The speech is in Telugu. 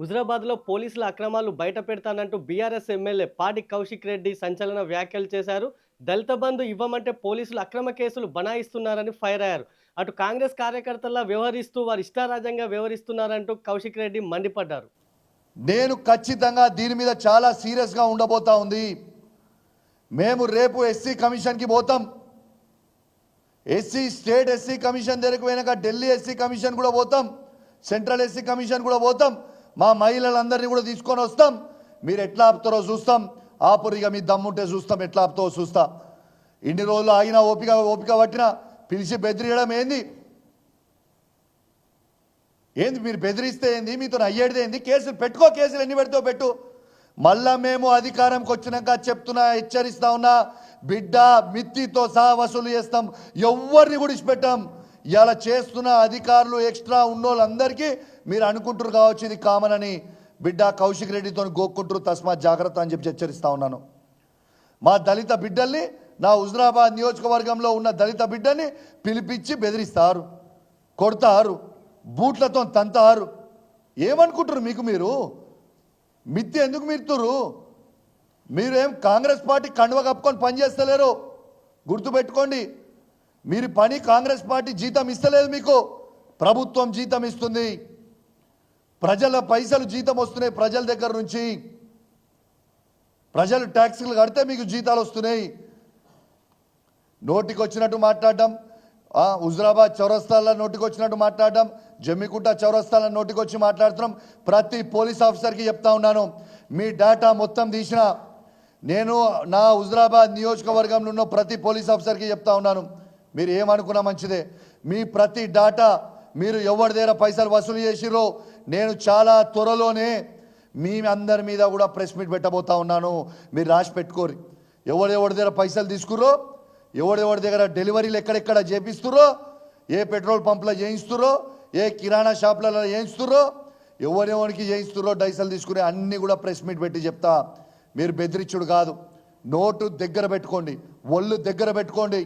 హుజరాబాద్లో పోలీసుల అక్రమాలు బయట పెడతానంటూ బీఆర్ఎస్ ఎమ్మెల్యే పాడి కౌశిక్ రెడ్డి సంచలన వ్యాఖ్యలు చేశారు. దళిత బంధు ఇవ్వమంటే పోలీసులు అక్రమ కేసులు బనాయిస్తున్నారని ఫైర్ అయ్యారు. అటు కాంగ్రెస్ కార్యకర్తల్లా వ్యవహరిస్తూ వారు ఇష్టారాజ్యంగా వ్యవహరిస్తున్నారంటూ కౌశిక్ రెడ్డి మండిపడ్డారు. నేను ఖచ్చితంగా దీని మీద చాలా సీరియస్గా ఉండబోతా ఉంది. మేము రేపు ఎస్సీ కమిషన్కి పోతాం. ఎస్సీ స్టేట్ ఎస్సీ కమిషన్ దగ్గరకు పోయినాక ఢిల్లీ ఎస్సీ కమిషన్ కూడా పోతాం. సెంట్రల్ ఎస్సీ కమిషన్ కూడా పోతాం. మా మహిళలందరినీ కూడా తీసుకొని వస్తాం. మీరు ఎట్లా ఆపుతారో చూస్తాం. ఆపురిగా మీ దమ్ముంటే చూస్తాం ఎట్లా ఆపుతారో చూస్తా. ఇన్ని రోజులు ఆగినా ఓపిక ఓపిక పట్టినా పిలిచి బెదిరియడం ఏంది? ఏంది మీరు బెదిరిస్తే ఏంది? మీతో అయ్యేది ఏంది? కేసులు పెట్టుకో కేసులు ఎన్ని పెడితే పెట్టు. మళ్ళా మేము అధికారంకి వచ్చినాక చెప్తున్నా హెచ్చరిస్తా ఉన్నా బిడ్డ మిత్తితో సహా వసూలు చేస్తాం. ఎవరిని గుడిచిపెట్టాం ఇలా చేస్తున్న అధికారులు ఎక్స్ట్రా ఉన్నోళ్ళందరికీ మీరు అనుకుంటారు కావచ్చు ఇది కామన్ అని బిడ్డ కౌశిక్ రెడ్డితో గోక్కుంటారు తస్మాత్ జాగ్రత్త అని చెప్పి హెచ్చరిస్తా ఉన్నాను. మా దళిత బిడ్డల్ని నా హుజరాబాద్ నియోజకవర్గంలో ఉన్న దళిత బిడ్డని పిలిపించి బెదిరిస్తారు కొడతారు బూట్లతో తంతారు. ఏమనుకుంటారు మీకు మీరు? మిత్తి ఎందుకు మిత్తురు? మీరేం కాంగ్రెస్ పార్టీ కండువ కప్పుకొని పనిచేస్తలేరు? గుర్తుపెట్టుకోండి. మీరు పని కాంగ్రెస్ పార్టీ జీతం ఇస్తలేదు మీకు. ప్రభుత్వం జీతం ఇస్తుంది. ప్రజల పైసలు జీతం వస్తున్నాయి ప్రజల దగ్గర నుంచి. ప్రజలు ట్యాక్సీలు కడితే మీకు జీతాలు వస్తున్నాయి. నోటికి వచ్చినట్టు మాట్లాడడం హుజరాబాద్ చౌరస్తాల నోటికి వచ్చినట్టు మాట్లాడడం జమ్మికుంట చౌరస్తాల నోటికి వచ్చి మాట్లాడుతున్నాం. ప్రతి పోలీస్ ఆఫీసర్కి చెప్తా ఉన్నాను. మీ డేటా మొత్తం తీసిన నేను నా హుజరాబాద్ నియోజకవర్గంలో ఉన్న ప్రతి పోలీస్ ఆఫీసర్కి చెప్తా ఉన్నాను. మీరు ఏమనుకున్నా మంచిదే. మీ ప్రతి డేటా మీరు ఎవరి దగ్గర పైసలు వసూలు చేసిరో నేను చాలా త్వరలోనే మీ అందరి మీద కూడా ప్రెస్ మీట్ పెట్టబోతా ఉన్నాను. మీరు రాసి పెట్టుకోరు ఎవడెవడి దగ్గర పైసలు తీసుకురో ఎవడెవడి దగ్గర డెలివరీలు ఎక్కడెక్కడ చేపిస్తురో ఏ పెట్రోల్ పంపులో చేయిస్తురో ఏ కిరాణా షాపులలో చేయిస్తురో ఎవరెవరికి చేయిస్తురో డైసలు తీసుకుని అన్నీ కూడా ప్రెస్ మీట్ పెట్టి చెప్తా. మీరు బెదిరించుడు కాదు. నోటు దగ్గర పెట్టుకోండి. ఒళ్ళు దగ్గర పెట్టుకోండి.